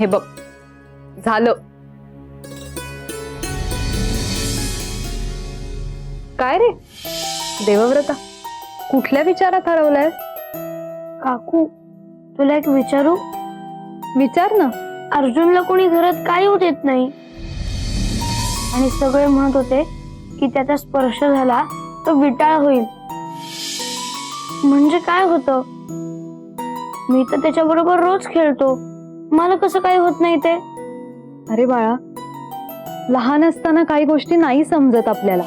हे बघ. झालं. काय रे? देवव्रता कुठल्या विचारात हरवलाय? काकू तुला एक विचारू? विचार ना. अर्जुनला कोणी घरात काय होत येत नाही. आणि सगळे म्हणत होते की त्याचा स्पर्श झाला तो विटाळ होईल. म्हणजे काय होतं? मी तर त्याच्याबरोबर रोज खेळतो. मला कसं काय होत नाही ते? अरे बाळा लहान असताना काही गोष्टी नाही समजत आपल्याला.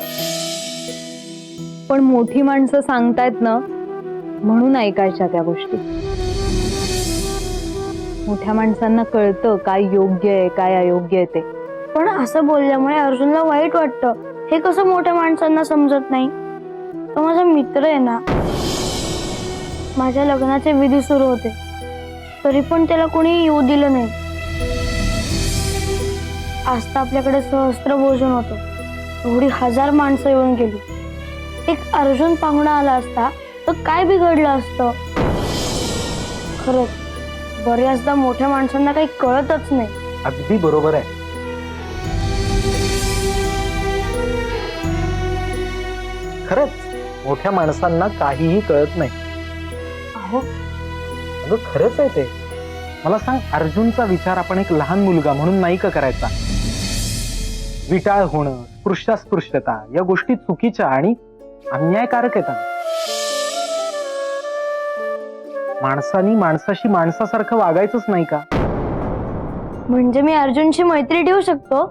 पण मोठी माणसं सांगतायत ना म्हणून ऐकायच्या त्या गोष्टी. मोठ्या माणसांना कळतं काय योग्य आहे काय अयोग्य आहे ते. पण असं बोलल्यामुळे अर्जुनला वाईट वाटतं. हे कसं मोठ्या माणसांना समजत नाही? तो माझा मित्र आहे ना. माझ्या लग्नाचे विधी सुरू होते. तरी पण त्याला कोणी येऊ दिलं नाही. आज तर आपल्याकडे सहस्त्र भोजन होतं. एवढी हजार माणसं येऊन गेली. एक अर्जुन पाहुणा आला असता तर काय बिघडलं असतं? खरंच बऱ्याचदा मोठ्या माणसांना काही कळतच नाही. अगदी बरोबर आहे. खरंच मोठ्या माणसांना काहीही कळत नाही. अहो अगं खरंच आहे ते. मला सांग अर्जुनचा विचार आपण एक लहान मुलगा म्हणून नाही का करायचा? विटाळ होणं स्पृश्यास्पृश्यता या गोष्टी चुकीच्या आणि अन्यायकारक आहेत माणसानी माणसाशी माणसासारखं वागायचंच नाही का? म्हणजे मी अर्जुनशी मैत्री ठेवू शकतो?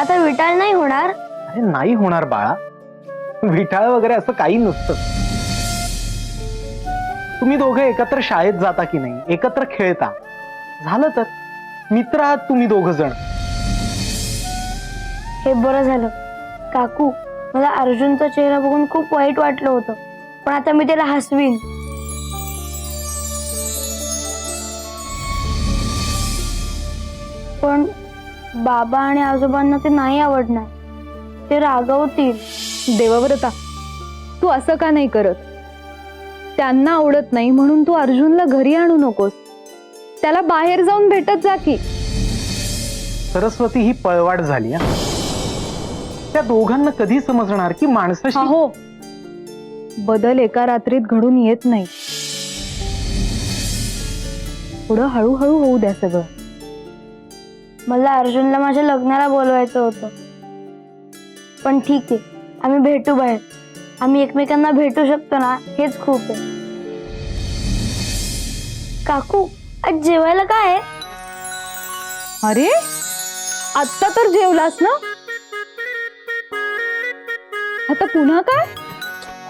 आता विटाळ नाही होणार? अरे नाही होणार बाळा. विटाळ वगैरे असं काही नसतं. तुम्ही दोघं एकत्र शाळेत जाता की नाही एकत्र खेळता? झालं तर? मित्र आहात तुम्ही दोघ जण हे बरं झालं. काकू मला अर्जुनचा चेहरा बघून खूप वाईट वाटलं होतं पण आता मी त्याला हसवीन. पण बाबा आणि आजोबांना ते नाही आवडणार. ते रागवतील. देवव्रता तू असं का नाही करत? त्यांना आवडत नाही म्हणून तू अर्जुनला घरी आणू नकोस. त्याला बाहेर जाऊन भेटत जा की. सरस्वती ही पळवाट झाली हा. त्या दोघांना कधी समजणार की माणसाशी हो बदल एका रात्रीत घडून येत नाही. पुढं हळूहळू होऊ द्या सगळं. मला अर्जुनला माझ्या लग्नाला बोलवायचं होतं. पण ठीक आहे आम्ही भेटू बाहेर. आम्ही एकमेकांना भेटू शकतो ना हेच खूप आहे. काकू आज जेवायला काय आहे? अरे आत्ता तर जेवलास ना? आता पुन्हा काय?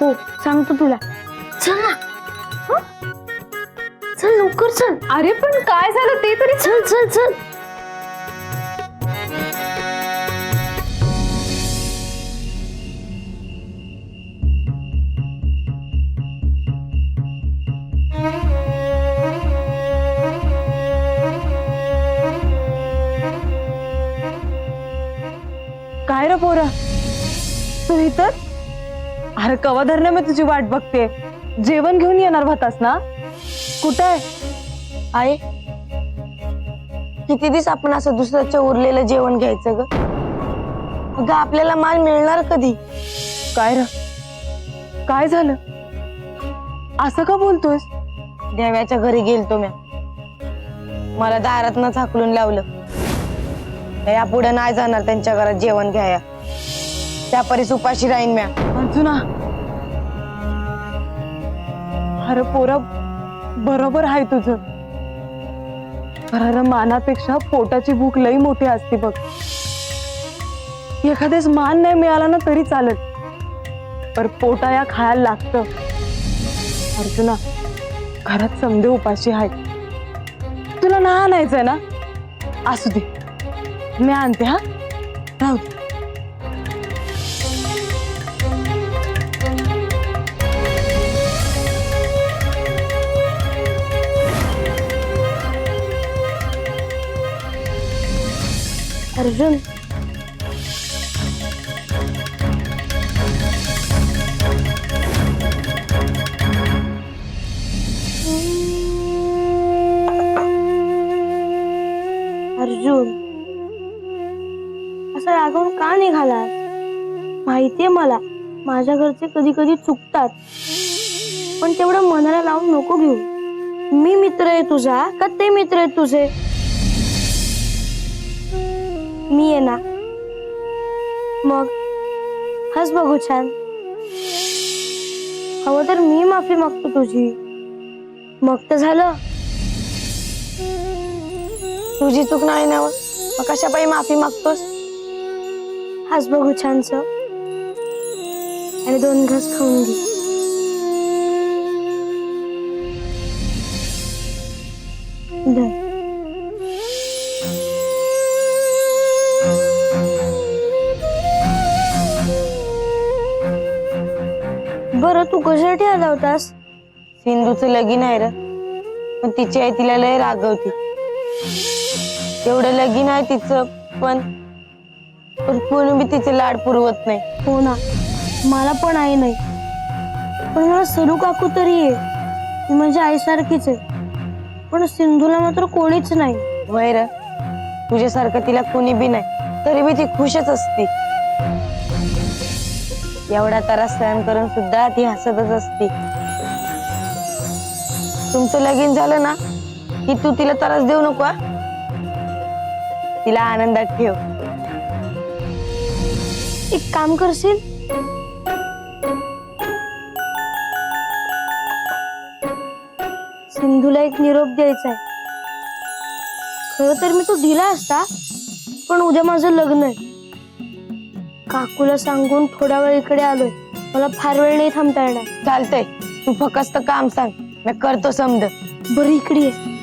हो सांगतो तुला. चल ना. हं? चल लवकर चल. अरे पण काय झालं ते तरी? चल चल चल. पोरा. तू इतर? अरे कवा धरणे मी तुझी वाट बघते? जेवण घेऊन येणार होतास ना? कुठं? आहे आई? किती दिवस आपण असं दुसऱ्याच्या उरलेलं जेवण घ्यायचं ग? अगं आपल्याला माल मिळणार कधी? काय र? काय झालं? असं का बोलतोयस? देव्याच्या घरी गेलतो म्या. मला दारातनच झाकलून लावलं. या पुढे नाही जाणार त्यांच्या घरात जेवण घ्याया त्या परीस उपाशी राहीन म्या. अर्जुना अरे पोरा बरोबर आहे तुझं. अरे मानापेक्षा पोटाची भूक लई मोठी असते बघ. एखाद्यास मान नाही मिळाला ना तरी चालत पर पोटा या खायला लागतं. अर्जुना घरात समजे उपाशी आहे. तुला ना आणायचंय ना? असू दे. मी आणते हा? राहू अर्जुन. अर्जुन. असं का निघाला माहितीये मला माझ्या घरचे कधी कधी चुकतात. पण तेवढं मनाला लावून नको घेऊ. मी मित्र आहे तुझा का ते मित्र आहेत तुझे? मी आहे ना. मग हस बघू छान. हवं तर मी माफी मागतो तुझी. मग तर झालं. तुझी चूक नाही ना हो. मग कशापायी माफी मागतोस? आज बघू छानस. आणि दोन घास खाऊन घे. बरं तू कशासाठी आला होतास. सिंधूचं लगीन आहे र. पण तिची आई तिला लय रागवती. एवढं लगीन आहे तिचं पण पण कोणी बी तिचे लाड पुरवत नाही. हो ना. मला पण आई नाही. पण मला सरू काकू तरी आहे. ती माझ्या आईसारखीच आहे. पण सिंधूला मात्र कोणीच नाही. वय र तुझ्यासारखं तिला कोणी बी नाही. तरी बी ती खुशच असती. एवढा त्रास सहन करून सुद्धा ती हसतच असती. तुमचं लगीन झालं ना की तू तिला त्रास देऊ नको? तिला आनंदात ठेव. काम करशील? सिंधूला एक निरोप द्यायचा आहे खरं तर मी तो दिला असता पण उद्या माझं लग्न आहे. काकूला सांगून थोडा वेळ इकडे आलोय. मला फार वेळ नाही थांबता येणार. चालतंय. तू फक्त काम सांग. मी करतो समज. बरं इकडे ये.